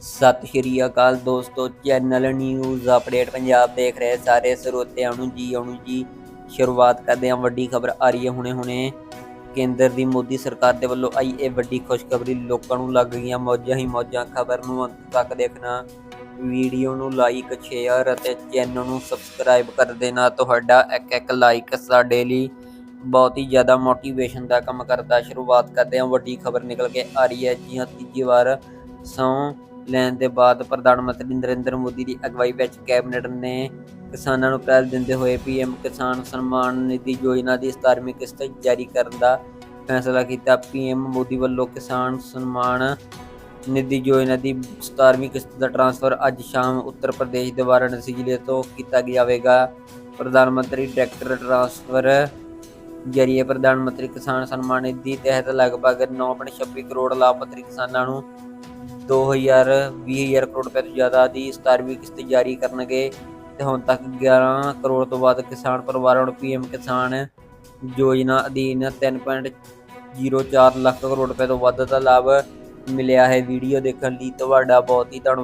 ਸਤਿ ਸ਼੍ਰੀ ਅਕਾਲ ਦੋਸਤੋ, channel news update Punjab ਦੇਖ ਰਹੇ ਸਾਰੇ ਸਰੋਤਿਆਂ ਨੂੰ ਜੀ ਆਉਣ ਜੀ। ਸ਼ੁਰੂਆਤ ਕਰਦੇ ਹਾਂ ਵੱਡੀ ਖਬਰ ਆ ਰਹੀ ਹੈ ਹੁਣੇ ਹੁਣੇ ਕੇਂਦਰ ਦੀ ਮੋਦੀ ਸਰਕਾਰ ਦੇ ਵੱਲੋਂ ਆਈ ਇਹ ਵੱਡੀ ਖੁਸ਼ਖਬਰੀ, ਲੋਕਾਂ ਨੂੰ ਲੱਗ ਗਈਆਂ ਮੌਜਾਂ ਹੀ ਮੌਜਾਂ। ਖਬਰ ਨੂੰ ਅੰਤ ਤੱਕ ਦੇਖਣਾ, ਵੀਡੀਓ ਨੂੰ ਲਾਈਕ ਸ਼ੇਅਰ ਅਤੇ ਚੈਨਲ ਨੂੰ ਸਬਸਕ੍ਰਾਈਬ ਕਰ ਦੇਣਾ। ਤੁਹਾਡਾ ਇੱਕ ਇੱਕ ਲਾਈਕ ਸਾਡੇ ਲਈ ਬਹੁਤ ਹੀ ਜ਼ਿਆਦਾ ਮੋਟੀਵੇਸ਼ਨ ਦਾ ਕੰਮ ਕਰਦਾ। ਸ਼ੁਰੂਆਤ ਕਰਦੇ ਹਾਂ, ਵੱਡੀ ਖਬਰ ਨਿਕਲ ਕੇ ਆ ਰਹੀ ਹੈ। ਜੀ ਹਾਂ, ਤੀਜੀ ਵਾਰ ਸਹੁੰ ਲੈਣ ਦੇ ਬਾਅਦ ਪ੍ਰਧਾਨ ਮੰਤਰੀ ਨਰਿੰਦਰ ਮੋਦੀ ਦੀ ਅਗਵਾਈ ਵਿੱਚ ਕੈਬਨਿਟ ਨੇ ਕਿਸਾਨਾਂ ਨੂੰ ਪਹਿਲ ਦਿੰਦੇ ਹੋਏ ਪੀਐਮ ਕਿਸਾਨ ਸਨਮਾਨ ਨਿਧੀ ਯੋਜਨਾ ਦੀ 17ਵੀਂ ਕਿਸ਼ਤ ਜਾਰੀ ਕਰਨ ਦਾ ਫੈਸਲਾ ਕੀਤਾ। ਪੀਐਮ ਮੋਦੀ ਵੱਲੋਂ ਕਿਸਾਨ ਸਨਮਾਨ ਨਿਧੀ ਯੋਜਨਾ ਦੀ 17ਵੀਂ ਕਿਸ਼ਤ ਦਾ ਟ੍ਰਾਂਸਫਰ ਅੱਜ ਸ਼ਾਮ ਉੱਤਰ ਪ੍ਰਦੇਸ਼ ਦੇ ਵਾਰਾਣਸੀ ਜ਼ਿਲ੍ਹੇ ਤੋਂ ਕੀਤਾ ਜਾਵੇਗਾ। ਪ੍ਰਧਾਨ ਮੰਤਰੀ ਡਾਇਰੈਕਟਰ ਟ੍ਰਾਂਸਫਰ ਜਰੀਏ ਪ੍ਰਧਾਨ ਮੰਤਰੀ ਕਿਸਾਨ ਸਨਮਾਨ ਨਿਧੀ ਤਹਿਤ ਲਗਭਗ 9.26 ਕਰੋੜ ਲਾਭਪਾਤਰੀ ਕਿਸਾਨਾਂ ਨੂੰ 2000 20000 ਕਰੋੜ ਰੁਪਏ ਤੋਂ ਜ਼ਿਆਦਾ ਦੀ 17ਵੀਂ ਕਿਸ਼ਤ ਜਾਰੀ ਕਰਨਗੇ ਤੇ ਹੁਣ ਤੱਕ 11 ਕਰੋੜ ਤੋਂ ਵੱਧ ਕਿਸਾਨ ਪਰਿਵਾਰਾਂ ਨੂੰ ਪੀਐਮ ਕਿਸਾਨ ਯੋਜਨਾ ਅਧੀਨ 3.04 ਲੱਖ ਕਰੋੜ ਰੁਪਏ ਤੋਂ ਵੱਧ ਦਾ ਲਾਭ ਮਿਲਿਆ ਹੈ। ਵੀਡੀਓ ਦੇਖਣ ਲਈ ਤੁਹਾਡਾ ਬਹੁਤ ਹੀ ਧੰਨਵਾਦ।